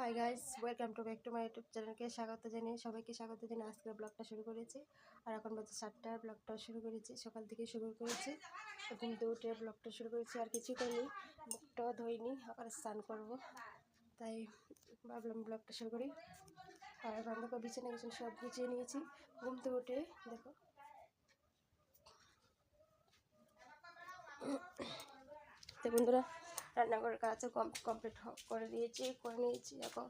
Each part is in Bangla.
Hi guys welcome to back to my YouTube চ্যানেলকে স্বাগত জানিয়ে সবাইকে স্বাগত জানিয়ে আজকের ব্লগটা শুরু করেছি। আর এখন বাজে সাতটার ব্লগটা শুরু করেছি, সকাল থেকে শুরু করেছি। ঘুম থেকে উঠে ব্লগটা শুরু করেছি, আর কিছু করিনি মুখটা ধুইনি, আবার স্নান করব। তাই ভাবলাম ব্লগটা শুরু করি। আর এখন দেখো বিছানা বিছানা সব গুছিয়ে নিয়েছি ঘুম থেকে উঠে দেখো। তো বন্ধুরা রান্নাঘরের কাজও কমপ্লিট করে দিয়েছি, করে নিয়েছি। এখন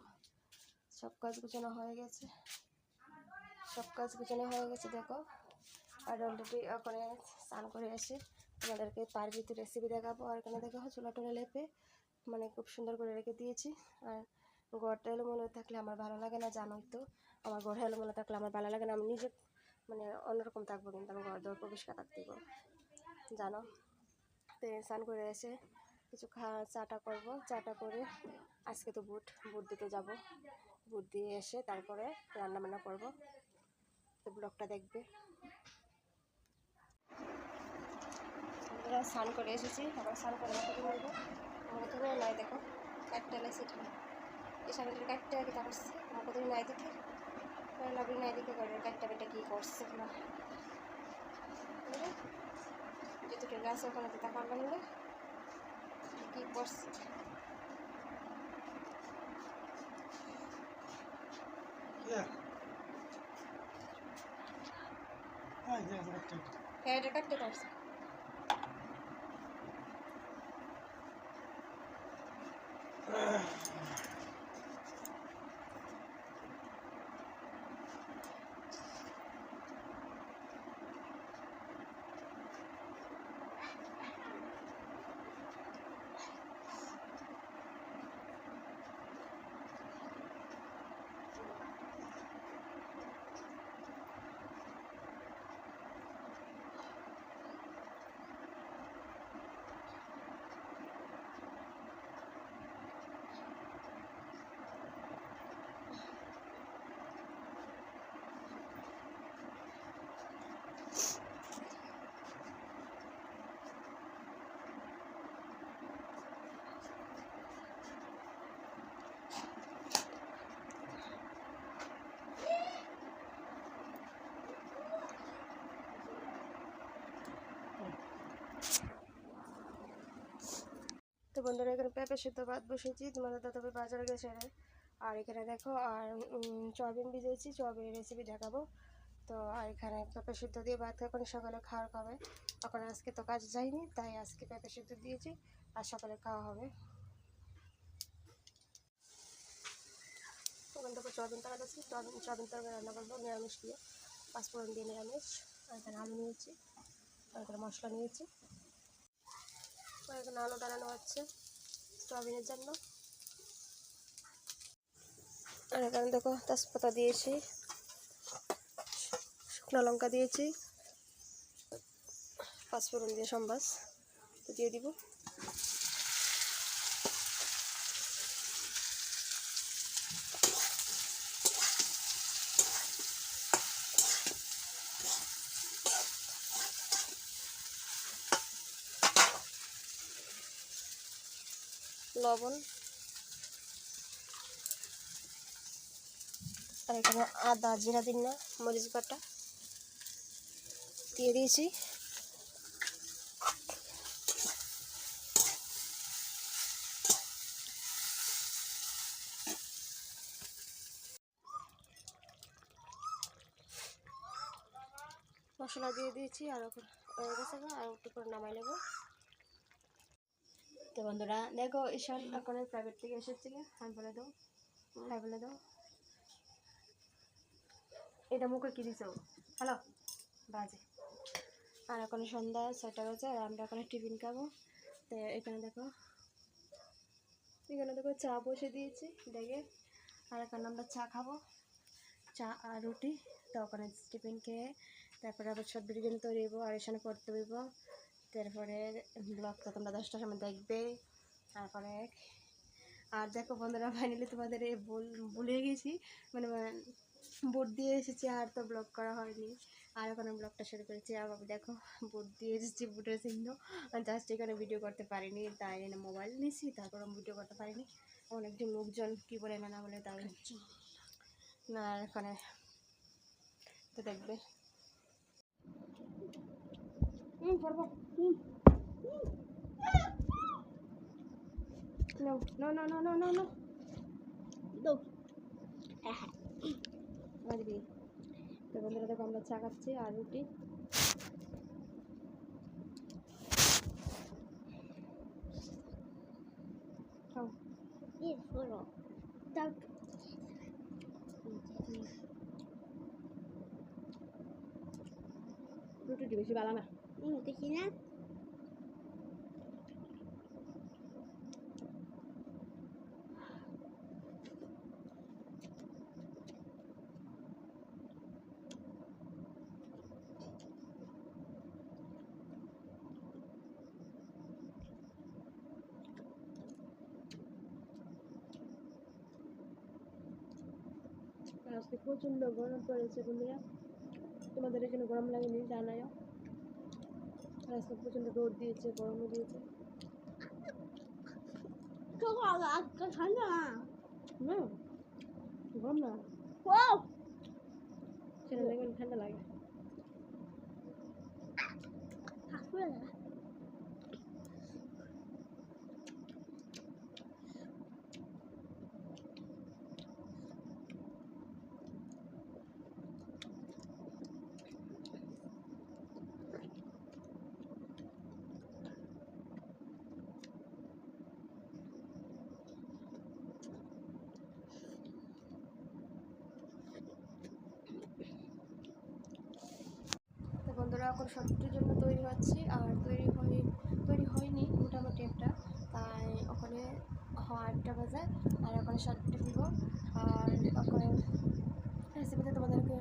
সব কাজ গুছানো হয়ে গেছে। সব কাজ গুছানো হয়ে গেছে, দেখো। আর অলরেডি ওখানে স্নান করে এসে তোমাদেরকে পারবিতে রেসিপি দেখাবো। আর এখানে দেখো, চুলা টুলা লেপে মানে খুব সুন্দর করে রেখে দিয়েছি। আর ঘরটা এলোমেলো থাকলে আমার ভালো লাগে না, জানোই তো। আমার ঘরে এলোমেলো থাকলে আমার ভালো লাগে না। আমি নিজে মানে অন্যরকম থাকব কিন্তু আমি ঘর দর পরিষ্কার থাকতে জানো? তো স্নান করে এসে কিছু খা, চাটা করব। চাটা করে আজকে তো বুট বুট দিতে যাব। বুট দিয়ে এসে তারপরে রান্না বান্না করব। তো ব্লগটা দেখবে। আমরা স্নান করে এসেছি। আবার স্নান করে মাথা ধরবো মাথা ধরে নাই, দেখো। কাঠটা লাগছে এটা এই সামনে কাঠটা কি তা করছে মাথা ধরে নাই দেখে। লাভি নাই দেখে করে কাঠটা বেটা কী করছে না যেটুকু গাছ ওখানে দিতে পারবেন না কি করছে Yeah. Ah, yeah, that's it. হ্যাঁ এটা কাটতে পারছে তো বন্ধুরা এখানে পেঁপে সিদ্ধ ভাত বসেছি তোমাদের দাদাভাই বাজারে গেছে। আর এখানে দেখো আর উম, সয়াবিন ভিজেছি সয়াবিনের রেসিপি দেখাবো। তো আর এখানে পেঁপে সিদ্ধ দিয়ে ভাত এখন সকালে খাওয়ার খাবে এখন আজকে তো কাজ যায়নি তাই আজকে পেঁপে সিদ্ধ দিয়েছি। আর সকালে খাওয়া হবে। ওখান থেকে সয়াবিন তরকারি আছে। সয়াবিন তরকারি রান্না করব নিরামিষ দিয়ে। পাঁচফোড়ন দিয়ে নিরামিষ। আর এখানে আলু নিয়েছি। আর এখানে মশলা নিয়েছি। এখানে আলু ডালানো হচ্ছে সয়াবিনের জন্য। আর এখানে দেখো তেজপাতা দিয়েছি, শুকনো লঙ্কা দিয়েছি, পাঁচফোড়ন দিয়ে সম্বাস। দিয়ে দিব। লবণ। আর এখানে আদা, জিরা দিন না মরিচ বাটা দিয়ে দিয়েছি। মশলা দিয়ে দিয়েছি, আর এখন আর একটু করে নামাই নেব। তো বন্ধুরা, দেখো, ঈশান এখন প্রাইভেট থেকে এসেছিল। হ্যাঁ বলে দাও হ্যাঁ বলে দাও এটা মুখে কি দিছো? হ্যালো বাজে। আর এখন সন্ধ্যা ছয়টা বাজে, আর আমরা এখন টিফিন খাব। তো এখানে দেখো এখানে দেখো চা বসে দিয়েছি, দেখে। আর এখন আমরা চা খাব, চা আর রুটি। তো ওখানে টিফিন খেয়ে, তারপরে আবার সব বিরিয়ানি তৈরি হইব, আর এখানে করতে হইব। তারপরে ব্লগটা তোমরা দশটার সময় দেখবে। তারপরে আর দেখো বন্ধুরা ফাইনালি তোমাদের এই ভুলে গেছি। মানে বোট দিয়ে এসেছি, আর তো ব্লগ করা হয়নি। আর ওখানে ব্লগটা শুরু করেছি। আর দেখো বোট দিয়ে এসেছি বুটের চিহ্ন। জাস্ট এখানে ভিডিও করতে পারিনি, তাই মোবাইল নিয়েছি, তারপর ভিডিও করতে পারিনি। অনেকজন লোকজন, কি বলে না না বলে, তাই না এখানে তো দেখবে। হুম, করব। হুম No, no, no, no, no, no, no. দো তো বন্ধুরা দেখো আমরা চা খাচ্ছি আর রুটি খাও Yes, solo. রুটি বেশি ভালো না Mm, cocina. আর আজকে প্রচণ্ড গরম পড়েছে বন্ধুরা। তোমাদের এখানে গরম লাগেনি? জানাই আজকে প্রচণ্ড রোদ দিয়েছে গরমও দিয়েছে। ঠান্ডা না? গরম না। ঠান্ডা লাগে। এখন সবটির জন্য তৈরি হচ্ছি আর তৈরি হয়ে, তৈরি হয়নি মোটামুটি একটা। তাই ওখানে আটটা বাজে আর ওখানে সাতটা দিব। আর ওখানে রেসিপিটা তোমাদেরকে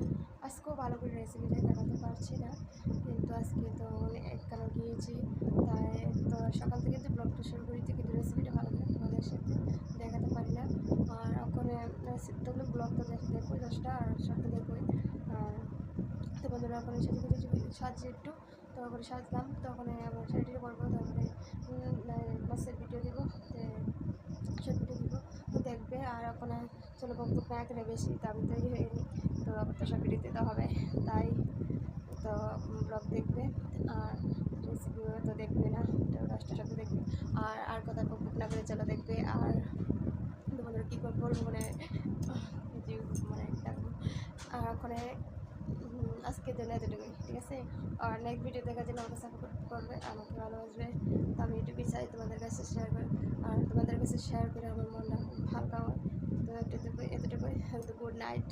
আজকেও ভালো করে রেসিপিটা দেখাতে পারছি না। কিন্তু আজকে তো একখানে গিয়েছি। তাই তো সকাল থেকে তো ব্লগটা শুরু করেছি কিন্তু রেসিপিটা ভালো করে তোমাদের সাথে দেখাতে পারি না। আর ওখানে তোমরা ব্লগটা দেখ, দেখো দশটা, আর সাতটা দেখোই। আর তো বন্ধুরা ওখানে কিছু সাজছি একটু তো ওখানে সাজলাম তো ওখানে আবার শাড়িটা করব তারপরে মাসের ভিডিও দেবো শর্ট ভিডিও দিব দেখবে আর ওখানে চলো বন্ধু এখানে বেশি, তো আমি তৈরি হয়ে নিই, তো আবার তো শর্ট ভিডিও দিতে হবে, তাই তো ব্লগ দেখবে, আর রেসিপিও তো দেখবে না, তো দশটার সাথে দেখবে, আর আর কথা কমপ্লিট না করে চলো দেখবে, আর তোমাদের কী করব মানে মানে আর ওখানে আজকের জন্য এতটুকুই, ঠিক আছে? আর নেক্সট ভিডিও দেখার জন্য আমাকে সাপোর্ট করবে, আমাকে ভালোবাসবে। তো আমি ইউটিউবে চাই তোমাদের কাছে শেয়ার করে। আর তোমাদের কাছে শেয়ার করে আমার মনটা হালকা হয়। তো এতটুকুই এতটুকুই গুড নাইট